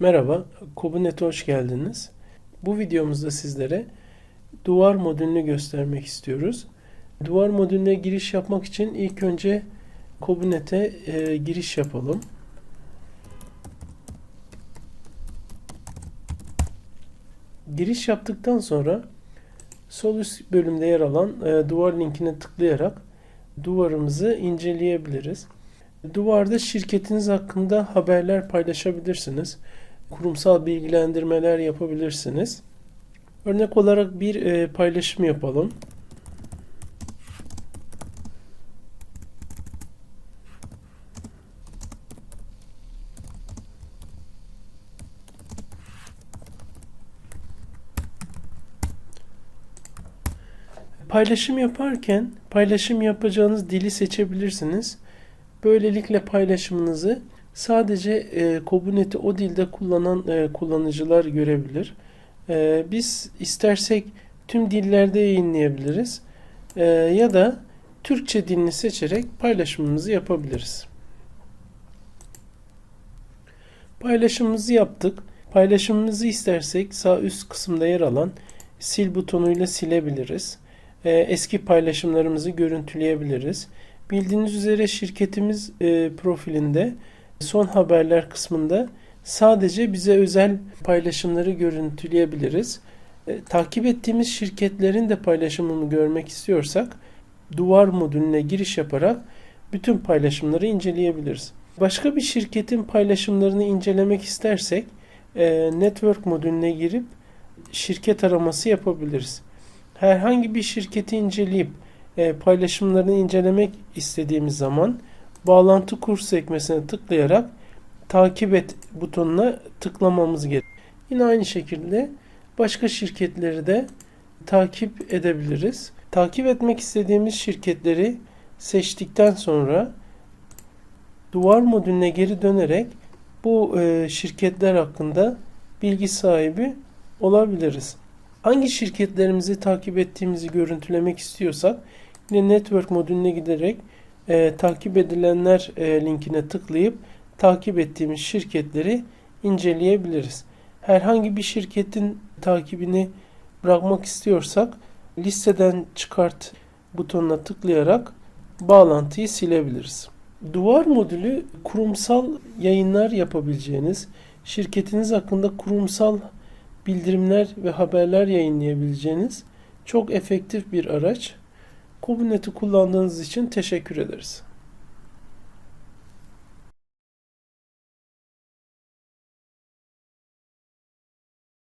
Merhaba, Kobunet'e hoş geldiniz. Bu videomuzda sizlere duvar modülünü göstermek istiyoruz. Duvar modülüne giriş yapmak için ilk önce Kobunet'e e, giriş yapalım. Giriş yaptıktan sonra sol üst bölümde yer alan e, duvar linkine tıklayarak duvarımızı inceleyebiliriz. Duvarda şirketiniz hakkında haberler paylaşabilirsiniz. Kurumsal bilgilendirmeler yapabilirsiniz. Örnek olarak bir e, paylaşım yapalım. Paylaşım yaparken paylaşım yapacağınız dili seçebilirsiniz. Böylelikle paylaşımınızı sadece e, Kobunet'i o dilde kullanan e, kullanıcılar görebilir. E, biz istersek tüm dillerde yayınlayabiliriz. E, ya da Türkçe dilini seçerek paylaşımımızı yapabiliriz. Paylaşımımızı yaptık. Paylaşımımızı istersek sağ üst kısımda yer alan sil butonuyla silebiliriz. E, eski paylaşımlarımızı görüntüleyebiliriz. Bildiğiniz üzere şirketimiz e, profilinde son haberler kısmında sadece bize özel paylaşımları görüntüleyebiliriz. E, takip ettiğimiz şirketlerin de paylaşımını görmek istiyorsak duvar modülüne giriş yaparak bütün paylaşımları inceleyebiliriz. Başka bir şirketin paylaşımlarını incelemek istersek e, network modülüne girip şirket araması yapabiliriz. Herhangi bir şirketi inceleyip e, paylaşımlarını incelemek istediğimiz zaman bağlantı kur sekmesine tıklayarak takip et butonuna tıklamamız gerekir. Yine aynı şekilde başka şirketleri de takip edebiliriz. Takip etmek istediğimiz şirketleri seçtikten sonra duvar modülüne geri dönerek bu e, şirketler hakkında bilgi sahibi olabiliriz. Hangi şirketlerimizi takip ettiğimizi görüntülemek istiyorsak yine network modülüne giderek e, takip edilenler e, linkine tıklayıp takip ettiğimiz şirketleri inceleyebiliriz. Herhangi bir şirketin takibini bırakmak istiyorsak listeden çıkart butonuna tıklayarak bağlantıyı silebiliriz. Duvar modülü kurumsal yayınlar yapabileceğiniz, şirketiniz hakkında kurumsal bildirimler ve haberler yayınlayabileceğiniz çok efektif bir araç. Kubunet'i kullandığınız için teşekkür ederiz.